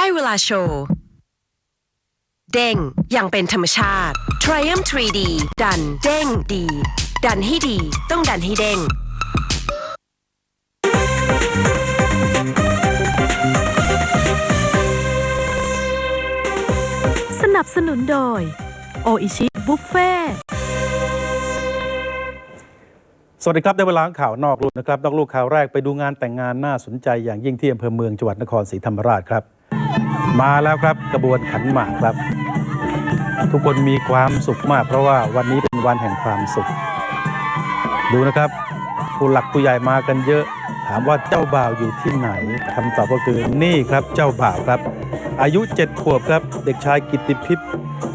ได้เวลาโชว์ เด้งอย่างเป็นธรรมชาติ Triumph 3D ดันเด้งดี ดันให้ดี ต้องดันให้เด้ง สนับสนุนโดย โออิชิบุฟเฟ่สวัสดีครับ ได้เวลาข่าวนอกลูกนะครับนอกลูกข่าวแรกไปดูงานแต่งงานน่าสนใจอย่างยิ่งที่อำเภอเมืองจังหวัดนครศรีธรรมราชครับ มาแล้วครับกระบวนขันหมากครับ ทุกคนมีความสุขมาก เพราะว่าวันนี้เป็นวันแห่งความสุข ดูนะครับผู้หลักผู้ใหญ่มากันเยอะ ถามว่าเจ้าบ่าวอยู่ที่ไหนคำตอบก็คือนี่ครับเจ้าบ่าวครับ อายุ7ขวบครับ เด็กชายกิติพิษ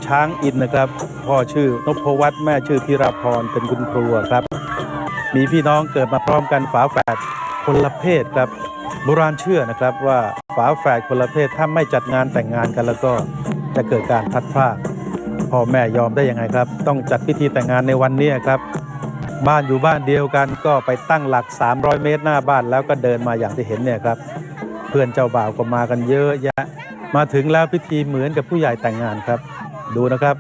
ช้างอินนะครับ พ่อชื่อนพวัฒน์แม่ชื่อพิราพรเป็นคุณครูครับ มีพี่น้องเกิดมาพร้อมกันฝาแฝดคนละเพศครับ โบราณเชื่อนะครับว่าฝาแฝดคนละเพศถ้าไม่จัดงานแต่งงานกันแล้วก็จะเกิดการพัดพรากพ่อแม่ยอมได้ยังไงครับ ต้องจัดพิธีแต่งงานในวันนี้ครับ บ้านอยู่บ้านเดียวกันก็ไปตั้งหลัก 300 เมตรหน้าบ้านแล้วก็เดินมาอย่างที่เห็นเนี่ยครับ เพื่อนเจ้าบ่าวก็มากันเยอะแยะ มาถึงแล้วพิธีเหมือนกับผู้ใหญ่แต่งงานครับ ดูนะครับ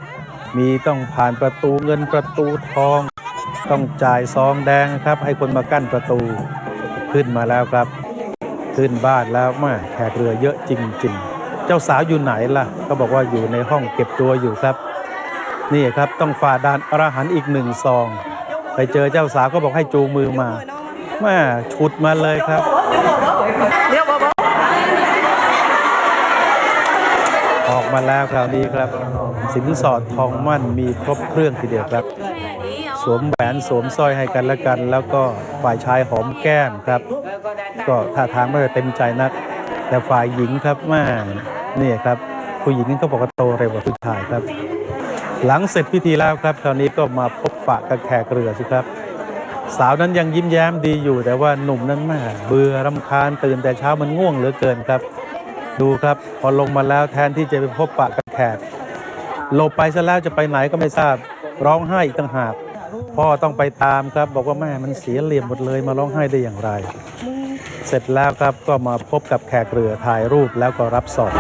มีต้องผ่านประตูเงินประตูทอง ต้องจ่ายซองแดงครับ ให้คนมากั้นประตูขึ้นมาแล้วครับ ขึ้นบ้านแล้วแมาแขกเรือเยอะจริง ๆ เจ้าสาวอยู่ไหนล่ะก็บอกว่าอยู่ในห้องเก็บตัวอยู่ครับ นี่ครับต้องฝ่าด่านอรหันต์อีกหนึ่งซอง ไปเจอเจ้าสาวก็บอกให้จูงมือมาแม่ฉุดมาเลยครับออกมาแล้วคราวนี้ครับ สินสอดทองมั่นมีครบเครื่องทีเดียวครับ สวมแหวนสวมสร้อยให้กันและกัน แล้วก็ฝ่ายชายหอมแก้มครับ ก็ท่าทางไม่เต็มใจนัก แต่ฝ่ายหญิงครับแม่นี่ครับผู้หญิงนี่ก็บอกว่าโตเร็วกว่าผู้ชายครับ หลังเสร็จพิธีแล้วครับคราวนี้ก็มาพบปะกับแขกเรือสิครับ สาวนั้นยังยิ้มแย้มดีอยู่ แต่ว่าหนุ่มนั้นแม่เบื่อรำคาญตื่นแต่เช้ามันง่วงเหลือเกินครับ ดูครับพอลงมาแล้วแทนที่จะไปพบปะกับแขกหลบไปซะแล้วจะไปไหนก็ไม่ทราบร้องไห้อีกต่างหาก พ่อต้องไปตามครับ บอกว่าแม่มันเสียเหลี่ยมหมดเลยมาร้องไห้ได้อย่างไร เสร็จแล้วครับก็มาพบกับแขกเรือถ่ายรูปแล้วก็รับสอบ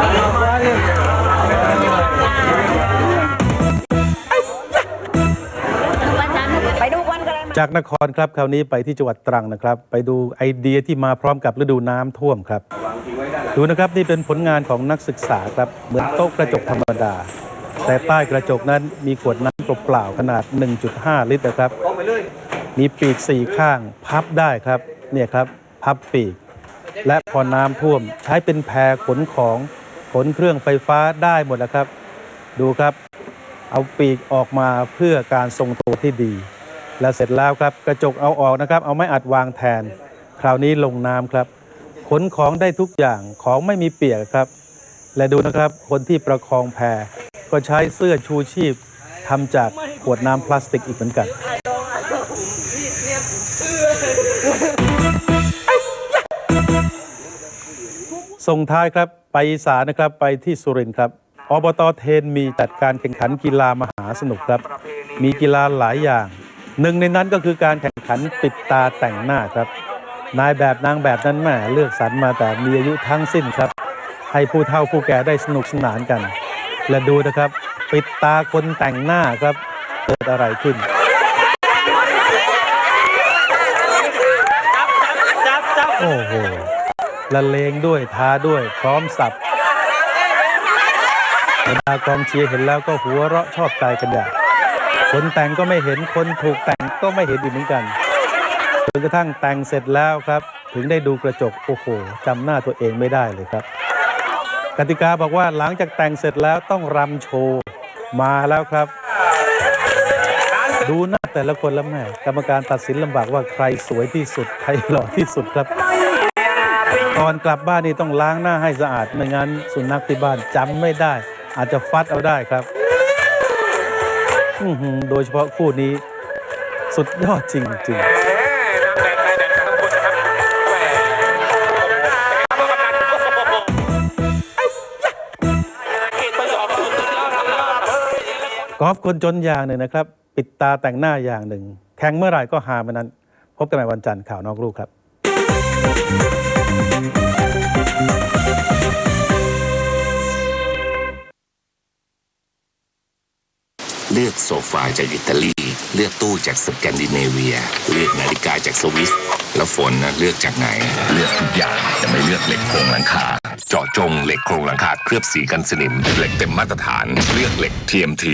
จากนครครับคราวนี้ไปที่จังหวัดตรังนะครับ ไปดูไอเดียที่มาพร้อมกับฤดูน้ำท่วมครับ ดูนะครับนี่เป็นผลงานของนักศึกษาครับเหมือนโต๊ะกระจกธรรมดา แต่ใต้กระจกนั้นมีขวดน้ำเปล่าขนาด 1.5 ลิตรนะครับ มีปีกสี่ข้างพับได้ครับ เนี่ยครับ พับปีก และพอน้ำท่วมใช้เป็นแพขนของขนเครื่องไฟฟ้าได้หมดนะครับ ดูครับ เอาปีกออกมาเพื่อการทรงตัวที่ดี และเสร็จแล้วครับกระจกเอาออกนะครับ เอาไม้อัดวางแทน คราวนี้ลงน้ำครับ ขนของได้ทุกอย่างของไม่มีเปียกครับ และดูนะครับคนที่ประคองแพ ก็ใช้เสื้อชูชีพทำจากขวดน้ำพลาสติกอีกเหมือนกัน ส่งท้ายครับไปสานนะครับไปที่สุรินทร์ครับอบตเทนมีจัดการแข่งขันกีฬามหาสนุกครับ มีกีฬาหลายอย่าง หนึ่งในนั้นก็คือการแข่งขันปิดตาแต่งหน้าครับ นายแบบนางแบบนั้นแม่เลือกสรรมาแต่มีอายุทั้งสิ้นครับ ให้ผู้เฒ่าผู้แก่ได้สนุกสนานกัน และดูนะครับ ปิดตาคนแต่งหน้าครับเกิดอะไรขึ้นโอ้โหละเลงด้วยทาด้วยพร้อมสับบรรดากองเชียร์เห็นแล้วก็หัวเราะชอบใจกันอย่างคนแต่งก็ไม่เห็นคนถูกแต่งก็ไม่เห็นอีกเหมือนกันจนกระทั่งแต่งเสร็จแล้วครับ ถึงได้ดูกระจกโอ้โหจำหน้าตัวเองไม่ได้เลยครับ กติกาบอกว่าหลังจากแต่งเสร็จแล้วต้องรำโชว์มาแล้วครับ ดูหน้าแต่ละคนแล้วแม่กรรมการตัดสินลำบากว่าใครสวยที่สุดใครหล่อที่สุดครับก่อนกลับบ้านนี่ต้องล้างหน้าให้สะอาดไม่งั้นสุนัขที่บ้านจำไม่ได้ อาจจะฟัดเอาได้ครับโดยเฉพาะคู่นี้ สุดยอดจริงๆ อล์ฟคนจนอย่างหนึ่งนะครับ ปิดตาแต่งหน้าอย่างหนึ่งแข่งเมื่อไหร่ก็หาม่นนั้น พบกันใหม่วันจันทร์ข่าวนอกลูกครับเลือกโซฟาจากอิตาลี เลือกตู้จากสแกนดิเนเวีย เลือกนาฬิกาจากสวิส แล้วฝนนะเลือกจากไหน เลือกทุกอย่างแต่ไม่เลือกเหล็กโครงหลังคา เจาะจงเหล็กโครงหลังคาเคลือบสีกันสนิม เหล็กเต็มมาตรฐาน เลือกเหล็ก TMT